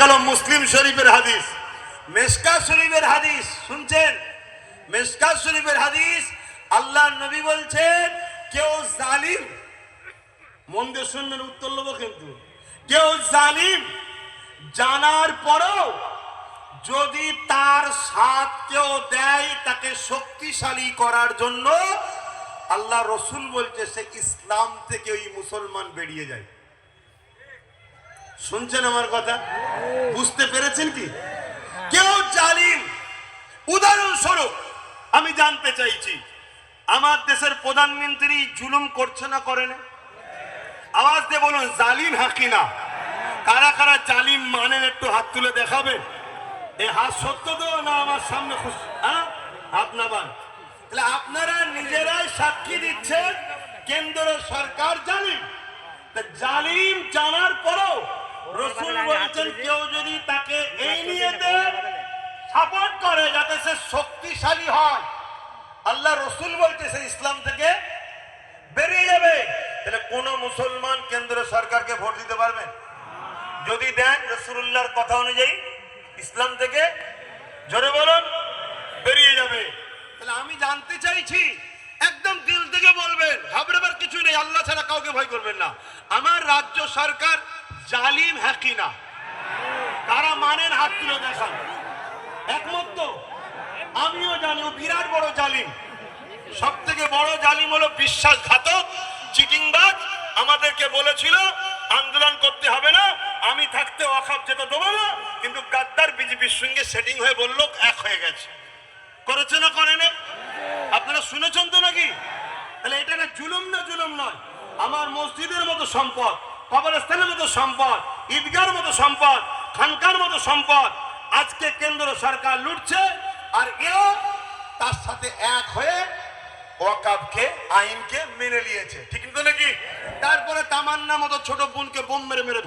গেল মুসলিম শরীফের হাদিস। মেসকা শরীফের হাদিস, শুনছেন? মেসকা শরীফের হাদিস আল্লাহ নবী বলছেন, কেউ জালিম, মন দিয়ে শুনবেন, উত্তর নেব কিন্তু। কেউ জালিম জানার পরও যদি তার সাথ কেউ দেয়, তাকে শক্তিশালী করার জন্য আল্লাহ রসুল বলছে, সে ইসলাম থেকে ওই মুসলমান বেরিয়ে যায়। শুনছেন আমার কথা? বুঝতে পেরেছেন কি? কেউ জালিম, উদাহরণস্বরূপ, আমি জানতে চাইছি, আমার দেশের প্রধানমন্ত্রী জুলুম করছে না করে না? আওয়াজ দিয়ে বলুন, জালিম হাকি না? কারা কারা জালিম মানেন একটু হাত তুলে দেখাবেন? এ হাত সত্য তো না আমার সামনে খুশ- হ্যাঁ? নামান তাহলে আপনারা নিজেরাই সাক্ষী দিচ্ছেন কেন্দ্র সরকার জালিম। জালিম জানার পরও বলছেন, কেউ যদি তাকে এই নিয়ে সাপোর্ট করে যাতে সে শক্তিশালী হয়। আল্লাহ রসুল বলছে সে ইসলাম থেকে বেরিয়ে যাবে। তাহলে কোন মুসলমান কেন্দ্র সরকারকে ভোট দিতে পারবেন যদি দেন রসুল্লাহর কথা অনুযায়ী ইসলাম থেকে জোরে বলুন, বেরিয়ে যাবে। তাহলে আমি জানতে চাইছি, একদম দিল থেকে বলবেন, ঘাবড়াবার কিছু নেই, আল্লাহ ছাড়া কাউকে ভয় করবেন না। আমার রাজ্য সরকার জালিম হ্যাকি না? কারা মানেন হাত তুলে দেখান। একমত তো? আমিও জানি বিরাট বড় জালিম। সব থেকে বড় জালিম হলো বিশ্বাসঘাতক, চিটিংবাজ। আমাদেরকে বলেছিল, আন্দোলন করতে হবে না, আমি থাকতে অখাপ যেতে দেবো না। কিন্তু গাদ্দার বিজেপির সঙ্গে সেটিং হয়ে বলল এক হয়ে গেছে। করেছে না করে না? আপনারা শুনেছেন তো নাকি? তাহলে এটা না জুলুম না জুলুম নয়। আমার মসজিদের মতো সম্পদ, কবরস্থানের মতো সম্পদ, ঈদগার মতো সম্পদ খানকার মতো সম্পদ আজকে কেন্দ্র সরকার লুটছে আর এরা তার সাথে এক হয়ে ওয়াকাবকে, আইনকে মেনে নিয়েছে। ঠিক নাকি? তারপরে তামান্না মতো ছোট বোনকে বোম মেরে মেরে